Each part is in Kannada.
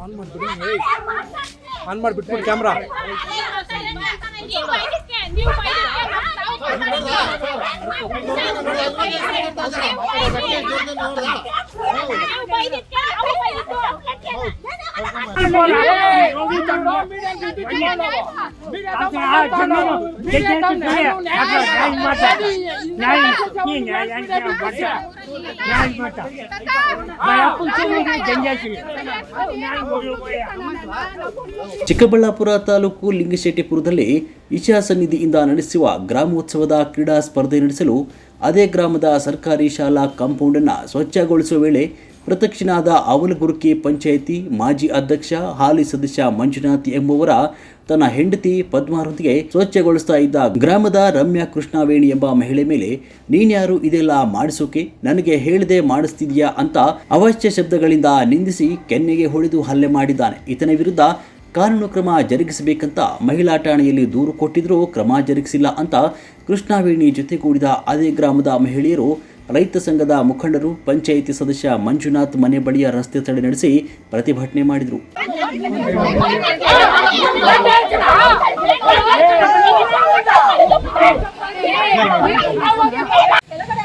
ಆನ್ ಮಾಡ್ಬಿಡಿ ಆನ್ ಮಾಡ್ಬಿಟ್ಬಿಟ್ಟು ಕ್ಯಾಮ್ರಾ ನೀವು ಚಿಕ್ಕಬಳ್ಳಾಪುರ ತಾಲೂಕು ಲಿಂಗಶೆಟ್ಟಿಪುರದಲ್ಲಿ ಇತಿಹಾಸ ನಿಧಿಯಿಂದ ನಡೆಸುವ ಗ್ರಾಮೋತ್ಸವದ ಕ್ರೀಡಾ ಸ್ಪರ್ಧೆ ನಡೆಸಲು ಅದೇ ಗ್ರಾಮದ ಸರ್ಕಾರಿ ಶಾಲಾ ಕಾಂಪೌಂಡನ್ನು ಸ್ವಚ್ಛಗೊಳಿಸುವ ವೇಳೆ ಪ್ರತ್ಯಕ್ಷನಾದ ಅವಲಗುರುಕಿ ಪಂಚಾಯಿತಿ ಮಾಜಿ ಅಧ್ಯಕ್ಷ, ಹಾಲಿ ಸದಸ್ಯ ಮಂಜುನಾಥ್ ಎಂಬುವರ ತನ್ನ ಹೆಂಡತಿ ಪದ್ಮಾರೊಂದಿಗೆ ಸ್ವಚ್ಛಗೊಳಿಸ್ತಾ ಇದ್ದ ಗ್ರಾಮದ ರಮ್ಯಾ ಕೃಷ್ಣಾವೇಣಿ ಎಂಬ ಮಹಿಳೆ ಮೇಲೆ ನೀನ್ಯಾರು ಇದೆಲ್ಲ ಮಾಡಿಸೋಕೆ ನನಗೆ ಹೇಳದೆ ಮಾಡಿಸ್ತಿದ್ಯಾ ಅಂತ ಅವಶ್ಯ ಶಬ್ದಗಳಿಂದ ನಿಂದಿಸಿ ಕೆನ್ನೆಗೆ ಹೊಡೆದು ಹಲ್ಲೆ ಮಾಡಿದ್ದಾನೆ. ಈತನ ವಿರುದ್ಧ ಕಾನೂನು ಕ್ರಮ ಜರುಗಿಸಬೇಕಂತ ಮಹಿಳಾ ಠಾಣೆಯಲ್ಲಿ ದೂರು ಕೊಟ್ಟಿದ್ರೂ ಕ್ರಮ ಜರುಗಿಸಿಲ್ಲ ಅಂತ ಕೃಷ್ಣಾವೇಣಿ ಜೊತೆಗೂಡಿದ ಅದೇ ಗ್ರಾಮದ ಮಹಿಳೆಯರು ರೈತ ಸಂಘದ ಮುಖಂಡರು ಪಂಚಾಯಿತಿ ಸದಸ್ಯ ಮಂಜುನಾಥ್ ಮನೆ ಬಳಿಯ ರಸ್ತೆ ತಡೆ ನಡೆಸಿ ಪ್ರತಿಭಟನೆ ಮಾಡಿದರು. ಕೆಳಗಡೆ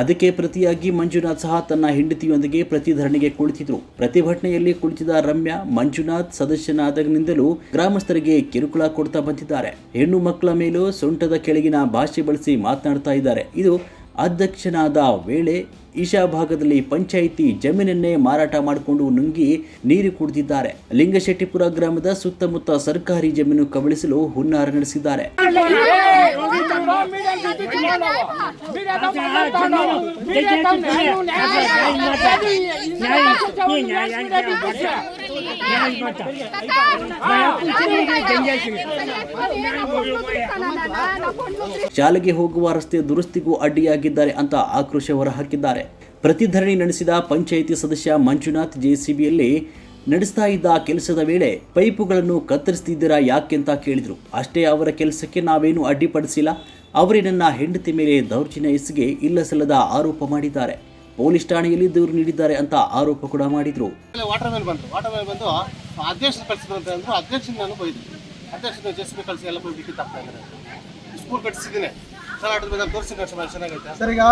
ಅದಕ್ಕೆ ಪ್ರತಿಯಾಗಿ ಮಂಜುನಾಥ್ ಸಹ ತನ್ನ ಹೆಂಡತಿಯೊಂದಿಗೆ ಪ್ರತಿಧರಣಿಗೆ ಕುಳಿತಿದ್ರು. ಪ್ರತಿಭಟನೆಯಲ್ಲಿ ಕುಳಿತಿದ್ದ ರಮ್ಯಾ, ಮಂಜುನಾಥ್ ಸದಸ್ಯನಾದಾಗಿನಿಂದಲೂ ಗ್ರಾಮಸ್ಥರಿಗೆ ಕಿರುಕುಳ ಕೊಡ್ತಾ ಬಂದಿದ್ದಾರೆ. ಹೆಣ್ಣು ಮಕ್ಕಳ ಮೇಲೂ ಸೊಂಟದ ಕೆಳಗಿನ ಭಾಷೆ ಬಳಸಿ ಮಾತನಾಡ್ತಾ ಇದ್ದಾರೆ. ಇದು ಅಧ್ಯಕ್ಷನಾದ ವೇಳೆ ಈಶಾ ಭಾಗದಲ್ಲಿ ಪಂಚಾಯಿತಿ ಜಮೀನನ್ನೇ ಮಾರಾಟ ಮಾಡಿಕೊಂಡು ನುಂಗಿ ನೀರು ಕುಡಿದಿದ್ದಾರೆ ಲಿಂಗಶೆಟ್ಟಿಪುರ ಗ್ರಾಮದ ಸುತ್ತಮುತ್ತ ಸರ್ಕಾರಿ ಜಮೀನು ಕಬಳಿಸಲು ಹುನ್ನಾರ ನಡೆಸಿದ್ದಾರೆ ಶಾಲೆಗೆ ಹೋಗುವ ರಸ್ತೆ ದುರಸ್ತಿಗೂ ಅಡ್ಡಿಯಾಗಿದ್ದಾರೆ ಅಂತ ಆಕ್ರೋಶ ಹೊರಹಾಕಿದ್ದಾರೆ. ಪ್ರತಿಧರಣಿ ನಡೆಸಿದ ಪಂಚಾಯಿತಿ ಸದಸ್ಯ ಮಂಜುನಾಥ್ ಜೆಸಿಬಿಯಲ್ಲಿ ನಡೆಸ್ತಾ ಇದ್ದ ಕೆಲಸದ ವೇಳೆ ಪೈಪುಗಳನ್ನು ಕತ್ತರಿಸ್ತಿದ್ದೀರಾ ಯಾಕೆಂತ ಕೇಳಿದರು. ಅಷ್ಟೇ ಅವರ ಕೆಲಸಕ್ಕೆ ನಾವೇನು ಅಡ್ಡಿಪಡಿಸಿಲ್ಲ. ಅವರೇ ನನ್ನ ಹೆಂಡತಿ ಮೇಲೆ ದೌರ್ಜನ್ಯ ಎಸಗಿ ಇಲ್ಲಸಲ್ಲದ ಆರೋಪ ಮಾಡಿದ್ದಾರೆ. ಪೊಲೀಸ್ ಠಾಣೆಯಲ್ಲಿ ದೂರು ನೀಡಿದ್ದಾರೆ ಅಂತ ಆರೋಪ ಕೂಡ ಮಾಡಿದ್ರು. ವಾಟರ್ ಮೇಲೆ ಬಂತು. ವಾಟರ್ ಮೇಲೆ ಬಂದು ಅಧ್ಯಕ್ಷ ಕಳಿಸಿದ್ರು ಅಂತ ಅಂದ್ರು ಅಧ್ಯಕ್ಷ ನಾನು ಬೈದ್ರು ಅಧ್ಯಕ್ಷ ಜೆ ಸಿ ಬಿ ಕಳಿಸಿ ಎಲ್ಲ ಹೋಗಿ ಬಿಟ್ಟು ಆಗ್ತಾ ಇದ್ದಾರೆ ಸ್ಕೂಲ್ ಕಟ್ಟಿಸಿದ್ದೀನಿ. ಸರ್ ಆಟದ ಮೇಲೆ ತೋರಿಸಿ ಚೆನ್ನಾಗೈತೆ. ಸರ್ ಈಗ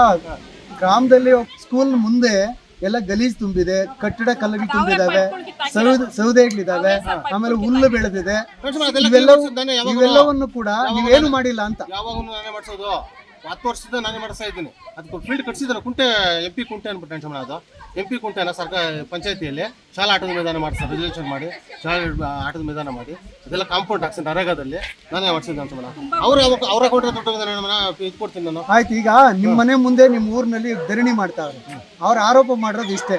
ಗ್ರಾಮದಲ್ಲಿ ಸ್ಕೂಲ್ ಮುಂದೆ ಎಲ್ಲ ಗಲೀಜು ತುಂಬಿದೆ. ಕಟ್ಟಡ ಕಲ್ಲುಗಳು ತುಂಬಿದಾವೆ. ಸೌದೆ ಸೌದೆಗಳಿದಾವೆ. ಆಮೇಲೆ ಹುಲ್ಲು ಬೆಳೆದಿದೆ. ಇವೆಲ್ಲವೂ ಇವೆಲ್ಲವನ್ನು ಕೂಡ ನೀವೇನು ಮಾಡಿಲ್ಲ ಅಂತ. ಯಾವಾಗ ನಾನೇ ಮಾಡಿಸೋದು. ಹತ್ತು ವರ್ಷದಿಂದ ನಾನೇ ಮಾಡಿಸ್ತಾ ಇದ್ದೀನಿ. ಅದಕ್ಕೆ ಫೀಲ್ಡ್ ಕಟ್ಸಿದ್ರು ಕುಂಟೆ ಎಂ ಪಿ ಕುಂಟೆ ಅನ್ಬಿಟ್ಟು ಟೆನ್ಷನ್ ಅದು. ಎಂ ಪಿ ಕುಂಟೆನ ಸರ್ಕಾರ ಪಂಚಾಯತಿಯಲ್ಲಿ. ಶಾಲಾ ಆಟದ ಮೈದಾನ ಮಾಡಿಸ್ತಾರೆ ರಿಸರ್ವೇಷನ್ ಮಾಡಿ. ಶಾಲಾ ಆಟದ ಮೈದಾನ ಮಾಡಿ. ಅದೆಲ್ಲ ಕಾಂಪೌಂಡ್ ಹಾಕ್ಸಿ ನರೇಗಾದಲ್ಲಿ. ನಾನೇ ಮಾಡಿಸಿದ್ದೆ ಅಂತ ಅವ್ರ ಅವ್ರು ಕೊಟ್ಟರೆ ದೊಡ್ಡ ನಾನು ಇದು ಕೊಡ್ತೀನಿ ನಾನು. ಆಯ್ತು ಈಗ ನಿಮ್ಮ ಮನೆ ಮುಂದೆ ನಿಮ್ಮ ಊರಿನಲ್ಲಿ ಧರಣಿ ಮಾಡ್ತಾರೆ ಅವ್ರ ಆರೋಪ ಮಾಡಿರೋದು ಇಷ್ಟೇ.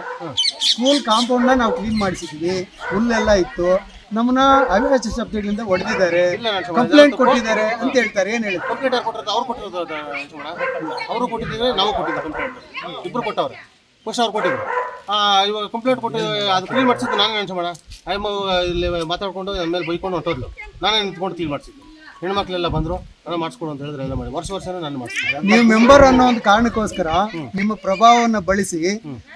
ಸ್ಕೂಲ್ ಕಾಂಪೌಂಡ್ನ ನಾವು ಕ್ಲೀನ್ ಮಾಡಿಸಿದ್ವಿ. ಹುಲ್ಲೆಲ್ಲ ಇತ್ತು. ನಮ್ಮನ್ನ ಅವಿನಾಶ ಶಬ್ದಗಳಿಂದ ಹೊಡೆದಿದ್ದಾರೆ. ಕಂಪ್ಲೇಂಟ್ ಕೊಟ್ಟಿದ್ದಾರೆ ಅಂತ ಹೇಳ್ತಾರೆ ಏನ್ ಹೇಳಿ? ಕಂಪ್ಲೇಂಟ್ ಯಾರು ಕೊಟ್ಟಿರೋದು ಅವ್ರು ಕೊಟ್ಟಿರೋದು ಅವರು ಕೊಟ್ಟಿದ್ದೀವಿ ನಾವು ಕೊಟ್ಟಿದ್ದೆ ಕಂಪ್ಲೇಂಟ್ ಇಬ್ಬರು ಕೊಟ್ಟವ್ರೆ. ಫಸ್ಟ್ ಅವ್ರು ಕೊಟ್ಟಿದ್ರು. ಇವಾಗ ಕಂಪ್ಲೇಂಟ್ ಕೊಟ್ಟು ಅದು ಕ್ಲೀನ್ ಮಾಡಿಸಿದ್ದು ನಾನೇ ನೆನ್ಸೋಣ ಐಮ್ ಇಲ್ಲಿ ಮಾತಾಡ್ಕೊಂಡು ಆಮೇಲೆ ಮೇಲೆ ಬೈಕೊಂಡು ಹೊಂಟೋದ್ಲು ನಾನೇ ನಿಂತ್ಕೊಂಡು ಕ್ಲೀನ್ ಮಾಡಿಸಿದ್ದು? ಹೆಣ್ಮಕ್ಳೆಲ್ಲ ಬಂದರು ನಾನು ಮಾಡಿಸ್ಕೊಡು ಅಂತ ಹೇಳಿದ್ರೆ ಎಲ್ಲ ಮಾಡಿ ವರ್ಷ ವರ್ಷನೂ ನಾನು ಮಾಡಿಸ್ತೀನಿ ನೀವು ಮೆಂಬರ್ ಅನ್ನೋ ಒಂದು ಕಾರಣಕ್ಕೋಸ್ಕರ ನಿಮ್ಮ ಪ್ರಭಾವವನ್ನ ಬಳಸಿ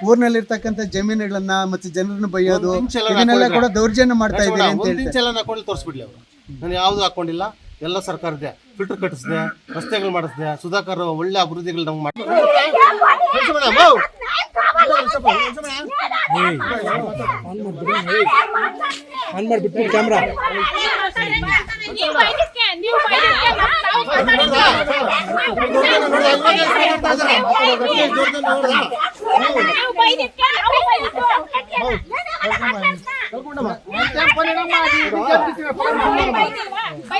ಊರಿನಲ್ಲಿರ್ತಕ್ಕಂಥ ಜಮೀನುಗಳನ್ನ ಮತ್ತೆ ಜನರನ್ನ ಬೈಯೋದು ಇದನ್ನೆಲ್ಲ ಕೂಡ ದೌರ್ಜನ್ಯ ಮಾಡ್ತಾ ಇದ್ದೀರಿ ಅಂತ ಹೇಳಿ ಹೇಳ್ತಾರೆ ಇಂಚ್ ಎಲ್ಲ ಹಾಕೊಂಡು ತೋರಿಸ್ಬಿಡ್ಲಿ ಅವರು ನಾನು ಯಾವುದು ಹಾಕೊಂಡಿಲ್ಲ ಎಲ್ಲ ಸರ್ಕಾರದೇ ಫಿಲ್ಟರ್ ಕಟ್ಟಿಸಿದೆ ರಸ್ತೆಗಳು ಮಾಡಿಸಿದೆ ಸುಧಾಕರ್ ಒಳ್ಳೆ ಅಭಿವೃದ್ಧಿಗಳು ನಮ್ಗೆ ಮಾಡಿ ಏಯ್ ಆನ್ ಮಾಡ್ಬಿಡು ಏಯ್ ಆನ್ ಮಾಡಿಬಿಟ್ಬಿಟ್ಟು ಕ್ಯಾಮ್ರಾ ನೀವು